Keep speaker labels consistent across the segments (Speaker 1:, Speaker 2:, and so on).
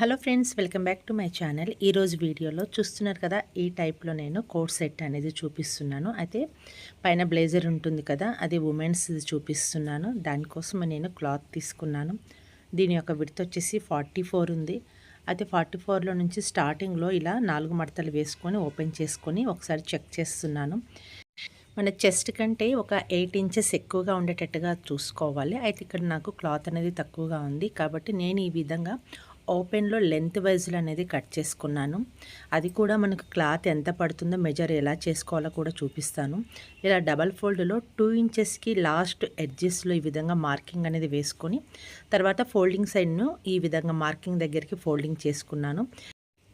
Speaker 1: Hello friends welcome back to my channel. ఈరోజు వీడియోలో చూస్తున్నారు కదా ఈ టైప్లో నేను కోట్ సెట్ అనేది చూపిస్తున్నాను. అయితే పైన బ్లేజర్ ఉంటుంది కదా అది ఉమెన్స్ చూపిస్తున్నాను. దానికోసం నేను క్లాత్ తీసుకున్నాను. దీని యొక్క విడత వచ్చేసి ఫార్టీ ఫోర్ ఉంది. అయితే ఫార్టీ ఫోర్లో నుంచి స్టార్టింగ్లో ఇలా నాలుగు మడతలు వేసుకొని ఓపెన్ చేసుకొని ఒకసారి చెక్ చేస్తున్నాను. మన చెస్ట్ కంటే ఒక ఎయిట్ ఇంచెస్ ఎక్కువగా ఉండేటట్టుగా చూసుకోవాలి. అయితే ఇక్కడ నాకు క్లాత్ అనేది తక్కువగా ఉంది. కాబట్టి నేను ఈ విధంగా ఓపెన్లో లెంత్ వైజ్లో అనేది కట్ చేసుకున్నాను. అది కూడా మనకు క్లాత్ ఎంత పడుతుందో మెజర్ ఎలా చేసుకోవాలో కూడా చూపిస్తాను. ఇలా డబల్ ఫోల్డ్లో టూ ఇంచెస్కి లాస్ట్ ఎడ్జెస్లో ఈ విధంగా మార్కింగ్ అనేది వేసుకొని తర్వాత ఫోల్డింగ్ సైడ్ను ఈ విధంగా మార్కింగ్ దగ్గరికి ఫోల్డింగ్ చేసుకున్నాను.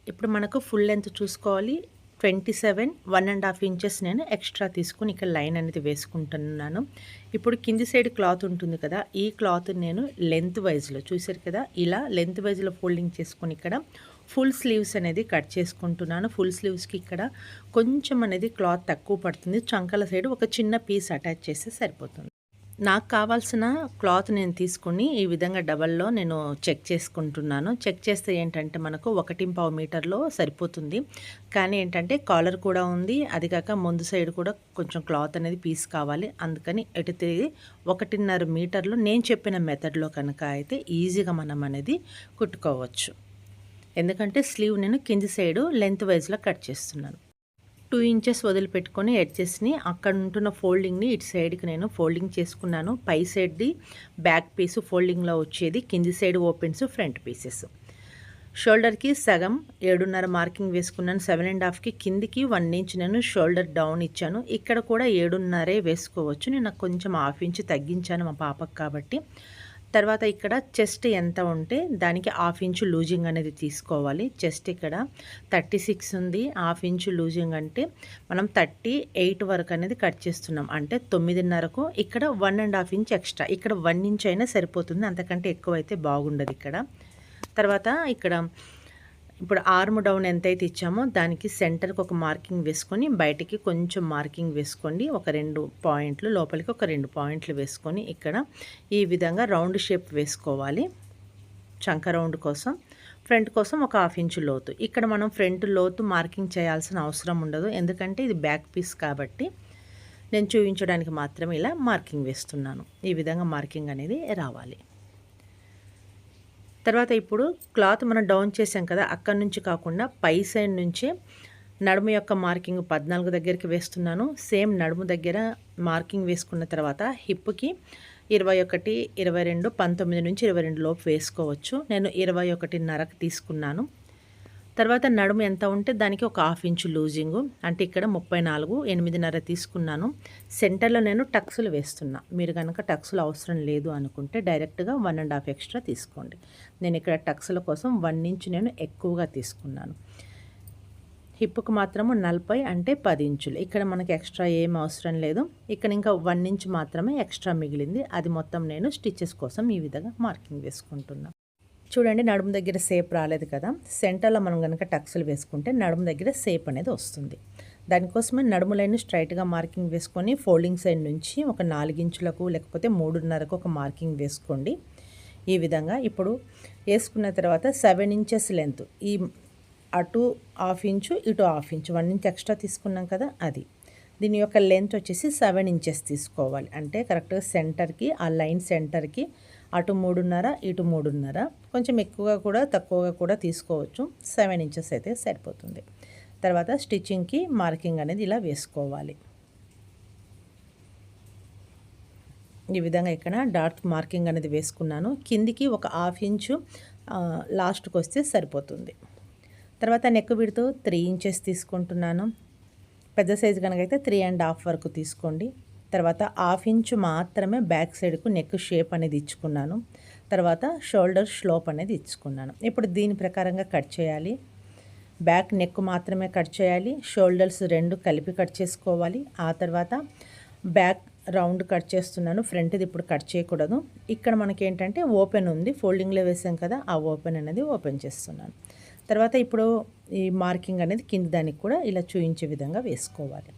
Speaker 1: ఇప్పుడు మనకు ఫుల్ లెంత్ చూసుకోవాలి. Twenty seven one and half inches నేను ఎక్స్ట్రా తీసుకుని ఇక్కడ లైన్ అనేది వేసుకుంటున్నాను. ఇప్పుడు కింది సైడ్ క్లాత్ ఉంటుంది కదా ఈ క్లాత్ నేను లెంత్ వైజ్లో చూసారు కదా ఇలా లెంత్ వైజ్లో ఫోల్డింగ్ చేసుకొని ఇక్కడ ఫుల్ స్లీవ్స్ అనేది కట్ చేసుకుంటున్నాను. ఫుల్ స్లీవ్స్కి ఇక్కడ కొంచెం అనేది క్లాత్ తక్కువ పడుతుంది. చంకల సైడ్ ఒక చిన్న పీస్ అటాచ్ చేస్తే సరిపోతుంది. నాకు కావాల్సిన క్లాత్ నేను తీసుకుని ఈ విధంగా డబల్లో నేను చెక్ చేసుకుంటున్నాను. చెక్ చేస్తే ఏంటంటే మనకు ఒకటి పావు మీటర్లో సరిపోతుంది. కానీ ఏంటంటే కాలర్ కూడా ఉంది. అది కాక ముందు సైడ్ కూడా కొంచెం క్లాత్ అనేది పీస్ కావాలి. అందుకని ఎటు తిరిగి ఒకటిన్నర మీటర్లో నేను చెప్పిన మెథడ్లో కనుక అయితే ఈజీగా మనం అనేది కుట్టుకోవచ్చు. ఎందుకంటే స్లీవ్ నేను కింది సైడు లెంత్ వైజ్లో కట్ చేస్తున్నాను. టూ ఇంచెస్ వదిలిపెట్టుకొని ఎడ్జెస్ని అక్కడ ఉంటున్న ఫోల్డింగ్ని ఇటు సైడ్కి నేను ఫోల్డింగ్ చేసుకున్నాను. పై సైడ్ది బ్యాక్ పీసు ఫోల్డింగ్లో వచ్చేది కింది సైడ్ ఓపెన్స్ ఫ్రంట్ పీసెస్. షోల్డర్కి సగం ఏడున్నర మార్కింగ్ వేసుకున్నాను. సెవెన్ అండ్ హాఫ్కి కిందికి వన్ ఇంచ్ నేను షోల్డర్ డౌన్ ఇచ్చాను. ఇక్కడ కూడా ఏడున్నరే వేసుకోవచ్చు. నేను కొంచెం హాఫ్ ఇంచ్ తగ్గించాను మా పాపకు కాబట్టి. తర్వాత ఇక్కడ చెస్ట్ ఎంత ఉంటే దానికి హాఫ్ ఇంచు లూజింగ్ అనేది తీసుకోవాలి. చెస్ట్ ఇక్కడ థర్టీ సిక్స్ ఉంది. హాఫ్ ఇంచు లూజింగ్ అంటే మనం థర్టీ ఎయిట్ వరకు అనేది కట్ చేస్తున్నాం. అంటే తొమ్మిదిన్నరకు. ఇక్కడ one and half inch extra. ఇక్కడ వన్ ఇంచ్ అయినా సరిపోతుంది. అంతకంటే ఎక్కువ అయితే బాగుండదు ఇక్కడ. తర్వాత ఇక్కడ ఇప్పుడు ఆర్మ్ డౌన్ ఎంతైతే ఇచ్చామో దానికి సెంటర్కి ఒక మార్కింగ్ వేసుకొని బయటికి కొంచెం మార్కింగ్ వేసుకోండి. ఒక రెండు పాయింట్లు లోపలికి ఒక రెండు పాయింట్లు వేసుకొని ఇక్కడ ఈ విధంగా రౌండ్ షేప్ వేసుకోవాలి. చంక రౌండ్ కోసం ఫ్రంట్ కోసం ఒక హాఫ్ ఇంచు లోతు. ఇక్కడ మనం ఫ్రంట్ లోతు మార్కింగ్ చేయాల్సిన అవసరం ఉండదు. ఎందుకంటే ఇది బ్యాక్ పీస్ కాబట్టి నేను చూపించడానికి మాత్రమే ఇలా మార్కింగ్ వేస్తున్నాను. ఈ విధంగా మార్కింగ్ అనేది రావాలి. తర్వాత ఇప్పుడు క్లాత్ మనం డౌన్ చేసాం కదా అక్కడి నుంచి కాకుండా పై సైడ్ నుంచే నడుము యొక్క మార్కింగ్ పద్నాలుగు దగ్గరికి వేస్తున్నాను. సేమ్ నడుము దగ్గర మార్కింగ్ వేసుకున్న తర్వాత హిప్కి ఇరవై ఒకటి ఇరవై రెండు పంతొమ్మిది నుంచి ఇరవై రెండు లోపు వేసుకోవచ్చు. నేను ఇరవై ఒకటిన్నరకు తీసుకున్నాను. తర్వాత నడుము ఎంత ఉంటే దానికి ఒక హాఫ్ ఇంచు లూజింగు. అంటే ఇక్కడ ముప్పై నాలుగు ఎనిమిదిన్నర తీసుకున్నాను. సెంటర్లో నేను టక్స్లు వేస్తున్నా. మీరు కనుక టక్స్లు అవసరం లేదు అనుకుంటే డైరెక్ట్గా వన్ అండ్ హాఫ్ ఎక్స్ట్రా తీసుకోండి. నేను ఇక్కడ టక్స్ల కోసం వన్ ఇంచు నేను ఎక్కువగా తీసుకున్నాను. హిప్కు మాత్రము నలభై అంటే పది ఇంచులు. ఇక్కడ మనకి ఎక్స్ట్రా ఏం అవసరం లేదు. ఇక్కడ ఇంకా వన్ ఇంచ్ మాత్రమే ఎక్స్ట్రా మిగిలింది. అది మొత్తం నేను స్టిచ్చెస్ కోసం ఈ విధంగా మార్కింగ్ వేసుకుంటున్నాను చూడండి నడుము దగ్గర సేప్ రాలేదు కదా. సెంటర్లో మనం కనుక టక్స్లు వేసుకుంటే నడుము దగ్గర సేప్ అనేది వస్తుంది. దానికోసమే నడుము లైన్ స్ట్రైట్గా మార్కింగ్ వేసుకొని ఫోల్డింగ్ సైడ్ నుంచి ఒక నాలుగించులకు లేకపోతే మూడున్నరకు ఒక మార్కింగ్ వేసుకోండి. ఈ విధంగా ఇప్పుడు వేసుకున్న తర్వాత సెవెన్ ఇంచెస్ లెంత్ ఈ అటు హాఫ్ ఇంచు ఇటు half inch one inch extra తీసుకున్నాం కదా అది. దీని యొక్క లెంత్ వచ్చేసి సెవెన్ ఇంచెస్ తీసుకోవాలి. అంటే కరెక్ట్గా సెంటర్కి ఆ లైన్ సెంటర్కి అటు మూడున్నర ఇటు మూడున్నర. కొంచెం ఎక్కువగా కూడా తక్కువగా కూడా తీసుకోవచ్చు. సెవెన్ ఇంచెస్ అయితే సరిపోతుంది. తర్వాత స్టిచ్చింగ్కి మార్కింగ్ అనేది ఇలా వేసుకోవాలి. ఈ విధంగా ఇక్కడ డార్క్ మార్కింగ్ అనేది వేసుకున్నాను. కిందికి ఒక హాఫ్ ఇంచు లాస్ట్కి వస్తే సరిపోతుంది. తర్వాత నెక్ విడుతూ త్రీ ఇంచెస్ తీసుకుంటున్నాను. పెద్ద సైజు కనుక అయితే త్రీ అండ్ హాఫ్ వరకు తీసుకోండి. తర్వాత హాఫ్ ఇంచు మాత్రమే బ్యాక్ సైడ్కు నెక్ షేప్ అనేది ఇచ్చుకున్నాను. తర్వాత షోల్డర్ స్లోప్ అనేది ఇచ్చుకున్నాను. ఇప్పుడు దీని ప్రకారంగా కట్ చేయాలి. బ్యాక్ నెక్ మాత్రమే కట్ చేయాలి. షోల్డర్స్ రెండు కలిపి కట్ చేసుకోవాలి. ఆ తర్వాత బ్యాక్ రౌండ్ కట్ చేస్తున్నాను. ఫ్రంట్ది ఇప్పుడు కట్ చేయకూడదు. ఇక్కడ మనకి ఏంటంటే ఓపెన్ ఉంది. ఫోల్డింగ్లో వేసాం కదా ఆ ఓపెన్ అనేది ఓపెన్ చేస్తున్నాను. తర్వాత ఇప్పుడు ఈ మార్కింగ్ అనేది కింద దానికి కూడా ఇలా చూయించే విధంగా వేసుకోవాలి.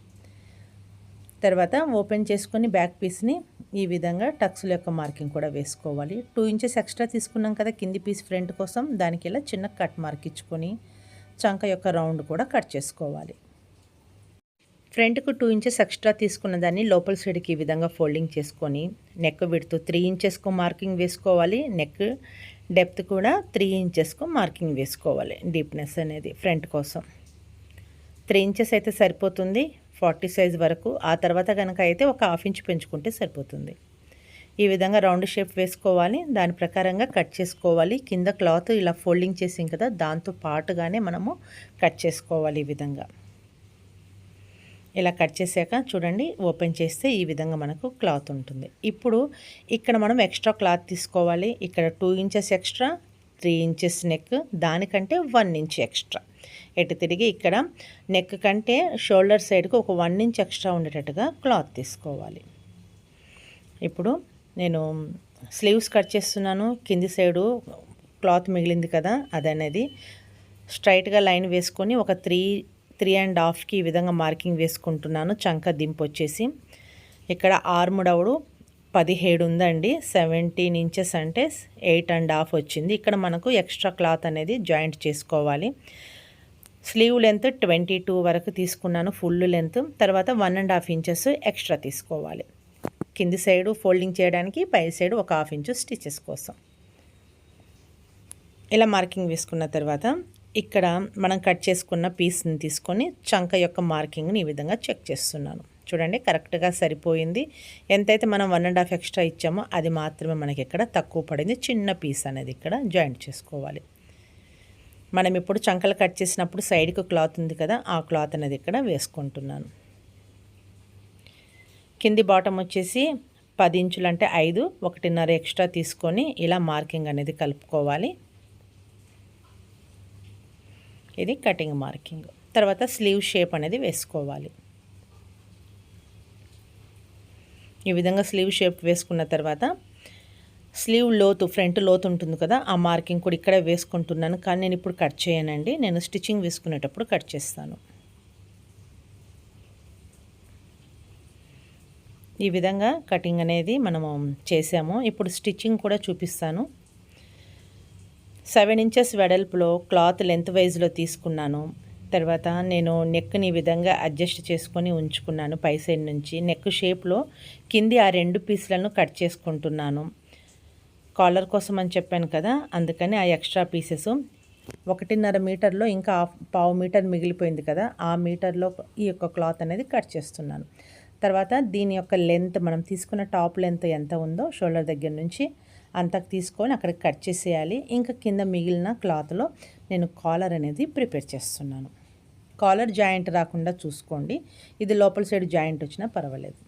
Speaker 1: తర్వాత ఓపెన్ చేసుకొని బ్యాక్ పీస్ని ఈ విధంగా టక్స్ల యొక్క మార్కింగ్ కూడా వేసుకోవాలి. టూ ఇంచెస్ ఎక్స్ట్రా తీసుకున్నాం కదా కింది పీస్ ఫ్రంట్ కోసం దానికి ఇలా చిన్న కట్ మార్క్ ఇచ్చుకొని చంక యొక్క రౌండ్ కూడా కట్ చేసుకోవాలి. ఫ్రంట్కు టూ ఇంచెస్ ఎక్స్ట్రా తీసుకున్న దాన్ని లోపల సైడ్కి ఈ విధంగా ఫోల్డింగ్ చేసుకొని నెక్ విడుతూ త్రీ ఇంచెస్కు మార్కింగ్ వేసుకోవాలి. నెక్ డెప్త్ కూడా త్రీ ఇంచెస్కు మార్కింగ్ వేసుకోవాలి డీప్నెస్ అనేది ఫ్రంట్ కోసం. త్రీ ఇంచెస్ అయితే సరిపోతుంది. ఫార్టీ సైజ్ వరకు ఆ తర్వాత కనుక అయితే ఒక హాఫ్ ఇంచ్ పెంచుకుంటే సరిపోతుంది. ఈ విధంగా రౌండ్ షేప్ వేసుకోవాలి. దాని ప్రకారంగా కట్ చేసుకోవాలి. కింద క్లాత్ ఇలా ఫోల్డింగ్ చేసాం కదా దాంతో పాటుగానే మనము కట్ చేసుకోవాలి ఈ విధంగా. ఇలా కట్ చేసాక చూడండి ఓపెన్ చేస్తే ఈ విధంగా మనకు క్లాత్ ఉంటుంది. ఇప్పుడు ఇక్కడ మనం ఎక్స్ట్రా క్లాత్ తీసుకోవాలి. ఇక్కడ two inches extra three inches neck దానికంటే వన్ ఇంచ్ ఎక్స్ట్రా. ఎటు తిరిగి ఇక్కడ నెక్ కంటే షోల్డర్ సైడ్కి ఒక వన్ ఇంచ్ ఎక్స్ట్రా ఉండేటట్టుగా క్లాత్ తీసుకోవాలి. ఇప్పుడు నేను స్లీవ్స్ కట్ చేస్తున్నాను. కింది సైడు క్లాత్ మిగిలింది కదా అదనేది. స్ట్రైట్గా లైన్ వేసుకొని ఒక త్రీ త్రీ అండ్ హాఫ్కి ఈ విధంగా మార్కింగ్ వేసుకుంటున్నాను. చంక దింపు వచ్చేసి. ఇక్కడ ఆర్ముడవుడు పదిహేడు ఉందండి. సెవెంటీన్ ఇంచెస్ అంటే ఎయిట్ అండ్ హాఫ్ వచ్చింది. ఇక్కడ మనకు ఎక్స్ట్రా క్లాత్ అనేది జాయింట్ చేసుకోవాలి. స్లీవ్ లెంత్ ట్వంటీ టూ వరకు తీసుకున్నాను ఫుల్ లెంత్. తర్వాత one and half inches extra తీసుకోవాలి. కింది సైడు ఫోల్డింగ్ చేయడానికి పై సైడ్ ఒక హాఫ్ ఇంచు స్టిచెస్ కోసం. ఇలా మార్కింగ్ వేసుకున్న తర్వాత ఇక్కడ మనం కట్ చేసుకున్న పీస్ని తీసుకొని చంక యొక్క మార్కింగ్ని ఈ విధంగా చెక్ చేస్తున్నాను. చూడండి కరెక్ట్గా సరిపోయింది. ఎంతైతే మనం వన్ అండ్ హాఫ్ ఎక్స్ట్రా ఇచ్చామో అది మాత్రమే మనకి ఇక్కడ తక్కువ పడింది. చిన్న పీస్ అనేది ఇక్కడ జాయింట్ చేసుకోవాలి. మనం ఇప్పుడు చంకలు కట్ చేసినప్పుడు సైడ్కి క్లాత్ ఉంది కదా ఆ క్లాత్ అనేది ఇక్కడ వేసుకుంటున్నాను. కింది బాటం వచ్చేసి పది ఇంచులు అంటే ఐదు ఒకటిన్నర ఎక్స్ట్రా తీసుకొని ఇలా మార్కింగ్ అనేది కలుపుకోవాలి. ఇది కటింగ్ మార్కింగ్. తర్వాత స్లీవ్ షేప్ అనేది వేసుకోవాలి. ఈ విధంగా స్లీవ్ షేప్ వేసుకున్న తర్వాత స్లీవ్ లోతు ఫ్రంట్ లోతు ఉంటుంది కదా ఆ మార్కింగ్ కూడా ఇక్కడే వేసుకుంటున్నాను. కానీ నేను ఇప్పుడు కట్ చేయనండి. నేను స్టిచ్చింగ్ వేసుకునేటప్పుడు కట్ చేస్తాను. ఈ విధంగా కటింగ్ అనేది మనము చేసాము. ఇప్పుడు స్టిచ్చింగ్ కూడా చూపిస్తాను. సెవెన్ ఇంచెస్ వెడల్పులో క్లాత్ లెంత్ వైజ్లో తీసుకున్నాను. తర్వాత నేను నెక్ని ఈ విధంగా అడ్జస్ట్ చేసుకొని ఉంచుకున్నాను పై సైడ్ నుంచి. నెక్ షేప్లో కింది ఆ రెండు పీసులను కట్ చేసుకుంటున్నాను. కాలర్ కోసం అని చెప్పాను కదా అందుకని ఆ ఎక్స్ట్రా పీసెస్. ఒకటిన్నర మీటర్లో ఇంకా పావు మీటర్ మిగిలిపోయింది కదా ఆ మీటర్లో ఈ యొక్క క్లాత్ అనేది కట్ చేస్తున్నాను. తర్వాత దీని యొక్క లెంత్ మనం తీసుకున్న టాప్ లెంత్ ఎంత ఉందో షోల్డర్ దగ్గర నుంచి అంతకు తీసుకొని అక్కడికి కట్ చేసేయాలి. ఇంకా కింద మిగిలిన క్లాత్లో నేను కాలర్ అనేది ప్రిపేర్ చేస్తున్నాను. కాలర్ జాయింట్ రాకుండా చూసుకోండి. ఇది లోపల సైడ్ జాయింట్ వచ్చినా పర్వాలేదు.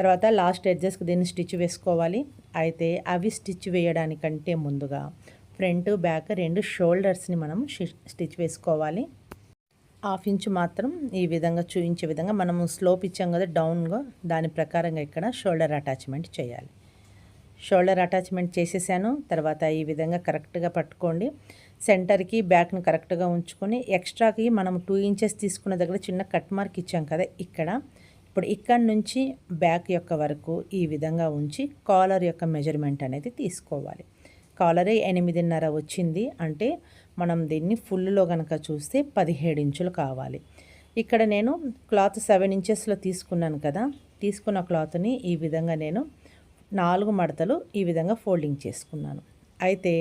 Speaker 1: తర్వాత లాస్ట్ ఎడ్జెస్కి దీన్ని స్టిచ్ వేసుకోవాలి. అయితే అవి స్టిచ్ వేయడానికంటే ముందుగా ఫ్రంట్ బ్యాక్ రెండు షోల్డర్స్ని మనం స్టిచ్ వేసుకోవాలి. హాఫ్ ఇంచ్ మాత్రం ఈ విధంగా చూపించే విధంగా మనము స్లోప్ ఇచ్చాం కదా డౌన్గా దాని ప్రకారంగా ఇక్కడ షోల్డర్ అటాచ్మెంట్ చేయాలి. షోల్డర్ అటాచ్మెంట్ చేసేసాను. తర్వాత ఈ విధంగా కరెక్ట్గా పట్టుకోండి. సెంటర్కి బ్యాక్ను కరెక్ట్గా ఉంచుకొని ఎక్స్ట్రాకి మనం టూ ఇంచెస్ తీసుకున్న దగ్గర చిన్న కట్ మార్క్ ఇచ్చాం కదా ఇక్కడ ఇప్పుడు ఇక్కడ నుంచి బ్యాక్ యొక్క వరకు ఈ విధంగా ఉంచి కాలర్ యొక్క మెజర్మెంట్ అనేది తీసుకోవాలి. కాలరే ఎనిమిదిన్నర వచ్చింది అంటే మనం దీన్ని ఫుల్లో కనుక చూస్తే పదిహేడు ఇంచులు కావాలి. ఇక్కడ నేను క్లాత్ సెవెన్ ఇంచెస్లో తీసుకున్నాను కదా తీసుకున్న క్లాత్ని ఈ విధంగా నేను నాలుగు మడతలు ఈ విధంగా ఫోల్డింగ్ చేసుకున్నాను. అయితే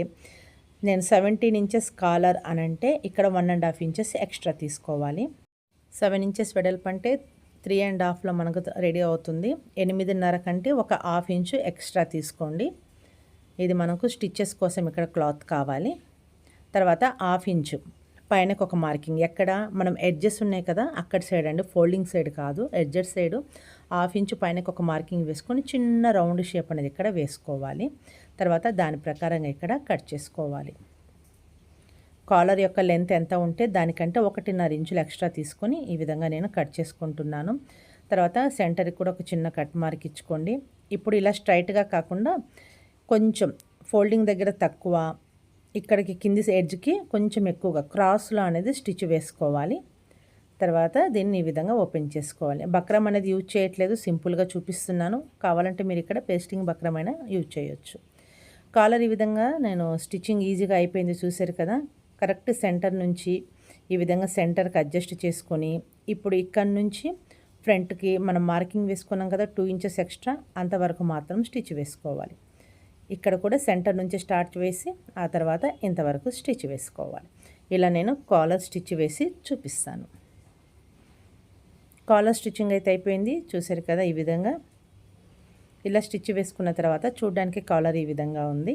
Speaker 1: నేను సెవెంటీన్ ఇంచెస్ కాలర్ అని అంటే ఇక్కడ one and half inches extra తీసుకోవాలి. సెవెన్ ఇంచెస్ వెడల్పు అంటే త్రీ అండ్ హాఫ్లో మనకు రెడీ అవుతుంది. ఎనిమిదిన్నర కంటే ఒక హాఫ్ ఇంచు ఎక్స్ట్రా తీసుకోండి. ఇది మనకు స్టిచ్చెస్ కోసం ఇక్కడ క్లాత్ కావాలి. తర్వాత హాఫ్ ఇంచు పైనకు ఒక మార్కింగ్. ఎక్కడ? మనం ఎడ్జెస్ ఉన్నాయి కదా అక్కడ సైడ్ అండి ఫోల్డింగ్ సైడ్ కాదు ఎడ్జెస్ సైడ్. హాఫ్ ఇంచు పైనకు ఒక మార్కింగ్ వేసుకొని చిన్న రౌండ్ షేప్ అనేది ఇక్కడ వేసుకోవాలి. తర్వాత దాని ప్రకారంగా ఇక్కడ కట్ చేసుకోవాలి. కాలర్ యొక్క లెంత్ ఎంత ఉంటే దానికంటే ఒకటిన్నర ఇంచులు ఎక్స్ట్రా తీసుకొని ఈ విధంగా నేను కట్ చేసుకుంటున్నాను. తర్వాత సెంటర్కి కూడా ఒక చిన్న కట్ మార్క్ ఇచ్చుకోండి. ఇప్పుడు ఇలా స్ట్రైట్గా కాకుండా కొంచెం ఫోల్డింగ్ దగ్గర తక్కువ ఇక్కడికి కింది ఎడ్జ్కి కొంచెం ఎక్కువగా క్రాస్లో అనేది స్టిచ్ వేసుకోవాలి. తర్వాత దీన్ని ఈ విధంగా ఓపెన్ చేసుకోవాలి. బక్రం అనేది యూజ్ చేయట్లేదు సింపుల్గా చూపిస్తున్నాను. కావాలంటే మీరు ఇక్కడ పేస్టింగ్ బక్రమైనా యూజ్ చేయొచ్చు. కాలర్ ఈ విధంగా నేను స్టిచ్చింగ్ ఈజీగా అయిపోయింది చూసారు కదా కరెక్ట్ సెంటర్ నుంచి ఈ విధంగా సెంటర్కి అడ్జస్ట్ చేసుకొని ఇప్పుడు ఇక్కడ నుంచి ఫ్రంట్కి మనం మార్కింగ్ వేసుకున్నాం కదా టూ ఇంచెస్ ఎక్స్ట్రా అంతవరకు మాత్రం స్టిచ్ వేసుకోవాలి. ఇక్కడ కూడా సెంటర్ నుంచి స్టార్ట్ వేసి ఆ తర్వాత ఇంతవరకు స్టిచ్ వేసుకోవాలి. ఇలా నేను కాలర్ స్టిచ్ వేసి చూపిస్తాను. కాలర్ స్టిచ్చింగ్ అయితే అయిపోయింది. చూసారు కదా ఈ విధంగా. ఇలా స్టిచ్ వేసుకున్న తర్వాత చూడడానికి కాలర్ ఈ విధంగా ఉంది.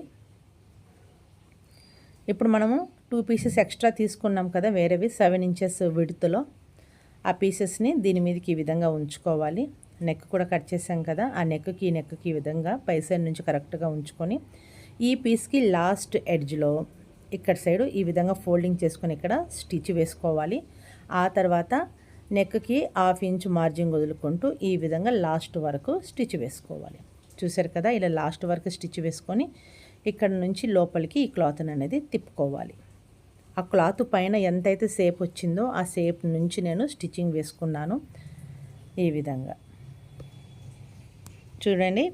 Speaker 1: ఇప్పుడు మనము టూ పీసెస్ ఎక్స్ట్రా తీసుకున్నాం కదా వేరేవి సెవెన్ ఇంచెస్ విడుతులో. ఆ పీసెస్ని దీని మీదకి ఈ విధంగా ఉంచుకోవాలి. నెక్ కూడా కట్ చేసాం కదా ఆ నెక్కి ఈ నెక్కి ఈ విధంగా పై సైడ్ నుంచి కరెక్ట్గా ఉంచుకొని ఈ పీస్కి లాస్ట్ ఎడ్జ్లో ఇక్కడ సైడు ఈ విధంగా ఫోల్డింగ్ చేసుకొని ఇక్కడ స్టిచ్ వేసుకోవాలి. ఆ తర్వాత నెక్కి హాఫ్ ఇంచ్ మార్జిన్ వదులుకుంటూ ఈ విధంగా లాస్ట్ వరకు స్టిచ్ వేసుకోవాలి. చూసారు కదా ఇలా లాస్ట్ వరకు స్టిచ్ వేసుకొని ఇక్కడ నుంచి లోపలికి ఈ క్లాత్ అనేది తిప్పుకోవాలి. ఆ క్లాత్ పైన ఎంతైతే సేప్ వచ్చిందో ఆ సేప్ నుంచి నేను స్టిచ్చింగ్ వేసుకున్నాను ఈ విధంగా. చూడండి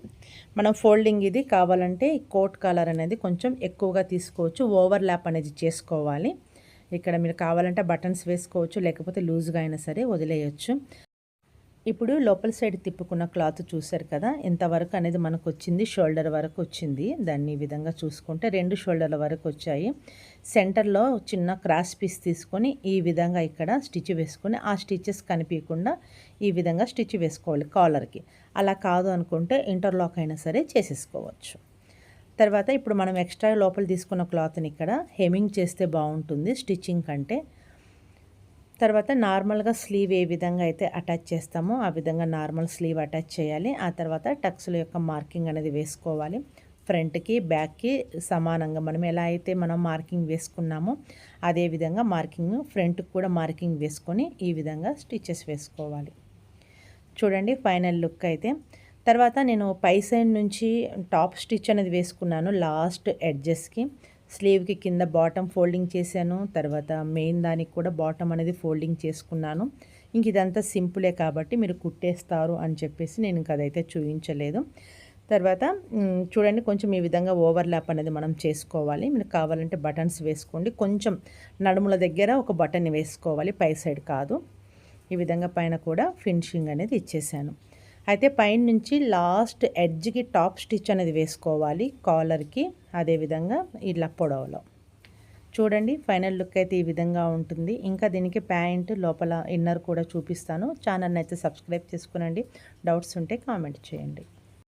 Speaker 1: మనం ఫోల్డింగ్ ఇది కావాలంటే కోట్ కలర్ అనేది కొంచెం ఎక్కువగా తీసుకోవచ్చు ఓవర్ ల్యాప్ అనేది చేసుకోవాలి. ఇక్కడ మీరు కావాలంటే బటన్స్ వేసుకోవచ్చు లేకపోతే లూజ్గా అయినా సరే వదిలేయచ్చు. ఇప్పుడు లోపల సైడ్ తిప్పుకున్న క్లాత్ చూసారు కదా ఇంతవరకు అనేది మనకు వచ్చింది షోల్డర్ వరకు వచ్చింది దాన్ని ఈ విధంగా చూసుకుంటే రెండు షోల్డర్ల వరకు వచ్చాయి సెంటర్లో చిన్న క్రాస్ పీస్ తీసుకొని ఈ విధంగా ఇక్కడ స్టిచ్ వేసుకొని ఆ స్టిచెస్ కనిపించకుండా ఈ విధంగా స్టిచ్ వేసుకోవాలి కాలర్కి. అలా కాదు అనుకుంటే ఇంటర్లాక్ అయినా సరే చేసేసుకోవచ్చు. తర్వాత ఇప్పుడు మనం ఎక్స్ట్రా లోపల తీసుకున్న క్లాత్ని ఇక్కడ హెమింగ్ చేస్తే బాగుంటుంది స్టిచ్చింగ్ కంటే. తర్వాత నార్మల్గా స్లీవ్ ఏ విధంగా అయితే అటాచ్ చేస్తామో ఆ విధంగా నార్మల్ స్లీవ్ అటాచ్ చేయాలి. ఆ తర్వాత టక్స్ల యొక్క మార్కింగ్ అనేది వేసుకోవాలి. ఫ్రంట్కి బ్యాక్కి సమానంగా మనం ఎలా అయితే మనం మార్కింగ్ వేసుకున్నామో అదే విధంగా మార్కింగ్ ఫ్రంట్కి కూడా మార్కింగ్ వేసుకొని ఈ విధంగా స్టిచెస్ వేసుకోవాలి. చూడండి ఫైనల్ లుక్ అయితే. తర్వాత నేను పై సైడ్ నుంచి టాప్ స్టిచ్ అనేది వేసుకున్నాను లాస్ట్ ఎడ్జెస్కి. స్లీవ్కి కింద బాటమ్ ఫోల్డింగ్ చేశాను. తర్వాత మెయిన్ దానికి కూడా బాటమ్ అనేది ఫోల్డింగ్ చేసుకున్నాను. ఇంక ఇదంతా సింపులే కాబట్టి మీరు కుట్టేస్తారు అని చెప్పేసి నేను ఇంక అదైతే చూపించలేదు తర్వాత చూడండి కొంచెం ఈ విధంగా ఓవర్లాప్ అనేది మనం చేసుకోవాలి. మీరు కావాలంటే బటన్స్ వేసుకోండి. కొంచెం నడుముల దగ్గర ఒక బటన్ వేసుకోవాలి. పై సైడ్ కాదు. ఈ విధంగా పైన కూడా ఫినిషింగ్ అనేది ఇచ్చేసాను. అయితే పైన నుంచి లాస్ట్ ఎడ్జ్కి టాప్ స్టిచ్ అనేది వేసుకోవాలి కాలర్కి అదేవిధంగా ఇలా పొడవలో. చూడండి ఫైనల్ లుక్ అయితే ఈ విధంగా ఉంటుంది. ఇంకా దీనికి ప్యాంట్ లోపల ఇన్నర్ కూడా చూపిస్తాను. ఛానల్ని అయితే సబ్స్క్రైబ్ చేసుకునండి. డౌట్స్ ఉంటే కామెంట్ చేయండి.